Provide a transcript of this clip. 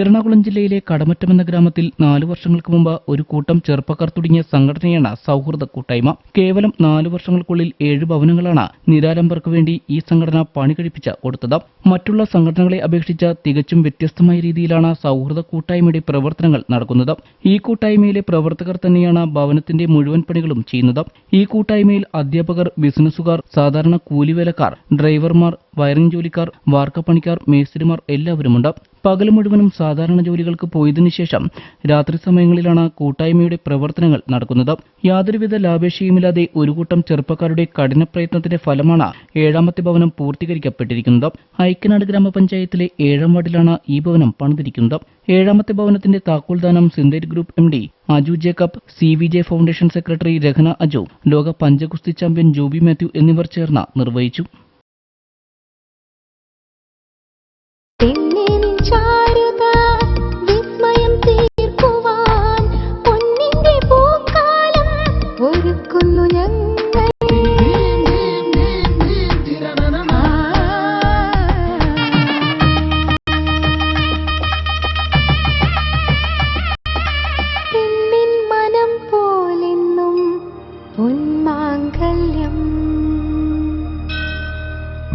എറണാകുളം ജില്ലയിലെ കടമറ്റം എന്ന ഗ്രാമത്തിൽ നാലു വർഷങ്ങൾക്ക് മുമ്പ് ഒരു കൂട്ടം ചെറുപ്പക്കാർ തുടങ്ങിയ സംഘടനയാണ് സൗഹൃദ കൂട്ടായ്മ. കേവലം നാലു വർഷങ്ങൾക്കുള്ളിൽ ഏഴ് ഭവനങ്ങളാണ് നിരാലംബർക്ക് വേണ്ടി ഈ സംഘടന പണി കഴിപ്പിച്ച് കൊടുത്തത്. മറ്റുള്ള സംഘടനകളെ അപേക്ഷിച്ച് തികച്ചും വ്യത്യസ്തമായ രീതിയിലാണ് സൗഹൃദ കൂട്ടായ്മയുടെ പ്രവർത്തനങ്ങൾ നടക്കുന്നത്. ഈ കൂട്ടായ്മയിലെ പ്രവർത്തകർ തന്നെയാണ് ഭവനത്തിന്റെ മുഴുവൻ പണികളും ചെയ്യുന്നത്. ഈ കൂട്ടായ്മയിൽ അധ്യാപകർ ബിസിനസ്സുകാർ സാധാരണ കൂലിവേലക്കാർ ഡ്രൈവർമാർ വയറിംഗ് ജോലിക്കാർ വാർക്കപ്പണിക്കാർ മേസ്തിരിമാർ എല്ലാവരുമുണ്ട്. പകൽ മുഴുവനും സാധാരണ ജോലികൾക്ക് പോയതിനു ശേഷം രാത്രി സമയങ്ങളിലാണ് കൂട്ടായ്മയുടെ പ്രവർത്തനങ്ങൾ നടക്കുന്നത്. യാതൊരുവിധ ലാഭേക്ഷയുമില്ലാതെ ഒരു കൂട്ടം ചെറുപ്പക്കാരുടെ കഠിന പ്രയത്നത്തിന്റെ ഫലമാണ് ഏഴാമത്തെ ഭവനം പൂർത്തീകരിക്കപ്പെട്ടിരിക്കുന്നത്. ഐക്യനാട് ഗ്രാമപഞ്ചായത്തിലെ ഏഴാം വാർഡിലാണ് ഈ ഭവനം പണിതിരിക്കുന്നത്. ഏഴാമത്തെ ഭവനത്തിന്റെ താക്കോൽദാനം Synthite group M D Aju Jacob C V J foundation secretary Rehana Aju ലോക പഞ്ചഗുസ്തി ചാമ്പ്യൻ ജോബി മാത്യു എന്നിവർ ചേർന്ന് നിർവഹിച്ചു.